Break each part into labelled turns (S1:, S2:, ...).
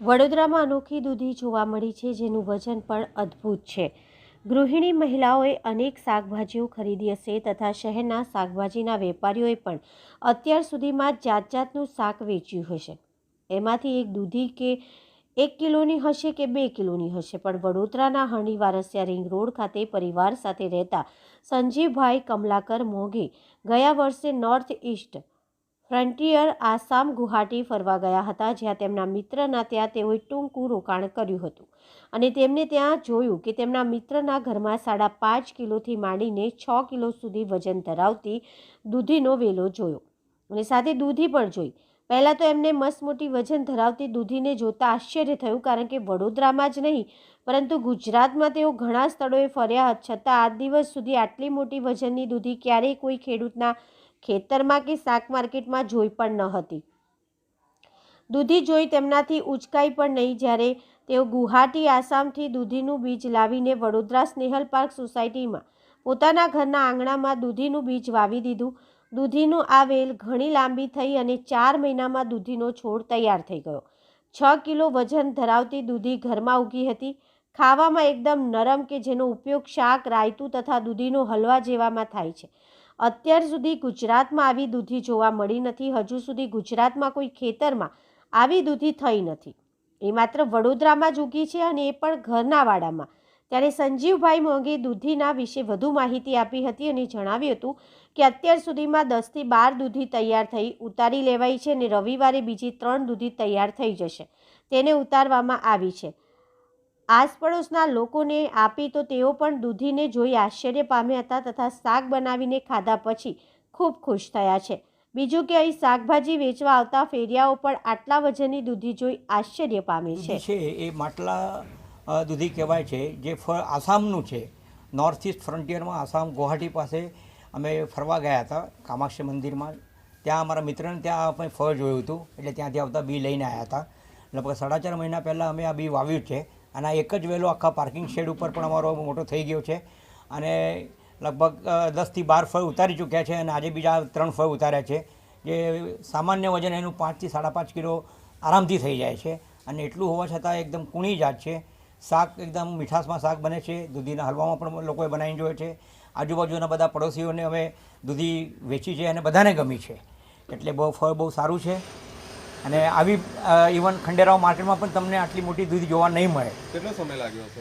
S1: વડોદરામાં અનોખી દૂધી જોવા મળી છે, જેનું વજન પણ અદ્ભુત છે. ગૃહિણી મહિલાઓએ અનેક શાકભાજીઓ ખરીદી હશે તથા શહેરના શાકભાજીના વેપારીઓએ પણ અત્યાર સુધીમાં જાત જાતનું શાક વેચ્યું હશે. એમાંથી એક દૂધી કે એક કિલોની હશે કે બે કિલોની હશે, પણ વડોદરાના હણી વારસિયા રિંગ રોડ ખાતે પરિવાર સાથે રહેતા સંજીવભાઈ કમલાકર મોઘે ગયા વર્ષે north east frontier Assam Guwahati ફરવા ગયા હતા, જ્યાં તેમના મિત્રના ત્યાં તેઓએ ટૂંકું રોકાણ કર્યું હતું. અને તેમને ત્યાં જોયું કે તેમના મિત્રના ઘરમાં સાડા પાંચ કિલોથી માંડીને છ કિલો સુધી વજન ધરાવતી દૂધીનો વેલો જોયો અને સાથે દૂધી પણ જોઈ. પહેલાં તો એમને મસમોટી વજન ધરાવતી દૂધીને જોતાં આશ્ચર્ય થયું, કારણ કે વડોદરામાં જ નહીં, પરંતુ ગુજરાતમાં તેઓ ઘણા સ્થળોએ ફર્યા, છતાં આજ દિવસ સુધી આટલી મોટી વજનની દૂધી ક્યારેય કોઈ ખેડૂતના ખેતરમાં કે શાક માર્કેટમાં જોઈ પણ ન હતી. દૂધી જોઈ તેમનાથી ઉચકાઈ પણ નહીં, જ્યારે તેઓ ગુવાહાટી આસામથી દૂધીનું બીજ લાવીને વડોદરા સ્નેહલ પાર્ક સોસાયટીમાં પોતાના ઘરના આંગણામાં દૂધીનું બીજ વાવી દીધું. દૂધીનું આ વેલ ઘણી લાંબી થઈ અને ચાર મહિનામાં દૂધીનો છોડ તૈયાર થઈ ગયો. છ કિલો વજન ધરાવતી દૂધી ઘરમાં ઉગી હતી. ખાવામાં એકદમ નરમ કે જેનો ઉપયોગ શાક, રાયતું તથા દૂધીનો હલવા જેવામાં થાય છે. અત્યાર સુધી ગુજરાતમાં આવી દૂધી જોવા મળી નથી. હજુ સુધી ગુજરાતમાં કોઈ ખેતરમાં આવી દૂધી થઈ નથી. એ માત્ર વડોદરામાં જ ઉગી છે અને એ પણ ઘરના વાડામાં ત્યારે સંજીવભાઈ મોંઘે દૂધીના વિશે વધુ માહિતી આપી હતી અને જણાવ્યું હતું કે અત્યાર સુધીમાં દસથી બાર દૂધી તૈયાર થઈ ઉતારી લેવાઈ છે અને રવિવારે બીજી ત્રણ દૂધી તૈયાર થઈ જશે. તેને ઉતારવામાં આવી છે. આસપડોશના લોકોને આપી તો તેઓ પણ દૂધીને જોઈ આશ્ચર્ય પામ્યા હતા તથા શાક બનાવીને ખાધા પછી ખૂબ ખુશ થયા છે. બીજું કે અહીં શાકભાજી વેચવા આવતા ફેરિયાઓ પણ આટલા વજનની દૂધી જોઈ આશ્ચર્ય પામે છે.
S2: એ માટલા દૂધી કહેવાય છે જે ફળ આસામનું છે. નોર્થ ઇસ્ટ ફ્રન્ટિયરમાં આસામ ગુવાહાટી પાસે અમે ફરવા ગયા હતા કામાક્ષી મંદિરમાં. ત્યાં અમારા મિત્રને ત્યાં અમે ફળ જોયું હતું એટલે ત્યાંથી આવતા બી લઈને આવ્યા હતા. લગભગ સાડા ચાર મહિના પહેલાં અમે આ બી વાવ્યું છે. અને એક જ વેલો આખા પાર્કિંગ શેડ ઉપર પણ અમારો મોટો થઈ ગયો છે. અને લગભગ દસથી બાર ફળ ઉતારી ચૂક્યા છે અને આજે બીજા ત્રણ ફળ ઉતાર્યા છે, જે સામાન્ય વજન એનું પાંચથી સાડા પાંચ કિલો આરામથી થઈ જાય છે. અને એટલું હોવા છતાં એકદમ કૂણી જાત છે. શાક એકદમ મીઠાશમાં શાક બને છે, દૂધીના હલવામાં પણ લોકોએ બનાવીને જોયે છે. આજુબાજુના બધા પડોશીઓને અમે દૂધી વેચી છે અને બધાને ગમી છે. એટલે બહુ ફળ બહુ સારું છે. અને આવી ઇવન ખંડેરાવ માર્કેટમાં પણ તમને આટલી મોટી દૂધ જોવા નહીં મળે.
S3: કેટલો સમય લાગ્યો
S2: હતો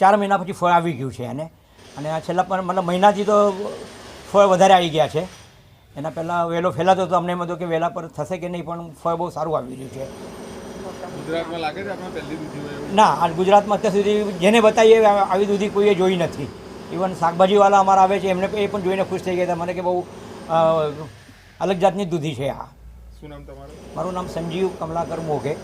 S2: ચાર મહિના પછી ફળ આવી ગયું છે એને. અને આ છેલ્લા પણ મતલબ મહિનાથી તો ફળ વધારે આવી ગયા છે. એના પહેલાં વહેલો ફેલાતો હતો અમને એમ હતું કે વહેલા પર થશે કે નહીં પણ ફળ બહુ સારું આવી રહ્યું છે.
S3: ગુજરાતમાં લાગે
S2: ના આ ગુજરાતમાં અત્યાર સુધી જેને બતાવીએ આવી દૂધી કોઈએ જોઈ નથી. ઇવન શાકભાજીવાળા અમારા આવે છે એમને એ પણ જોઈને ખુશ થઈ ગયા હતા. મને કે બહુ અલગ જાતની દૂધી છે આ.
S3: શું નામ તમારું?
S2: મારું નામ સંજીવ કમલાકર મોઘે.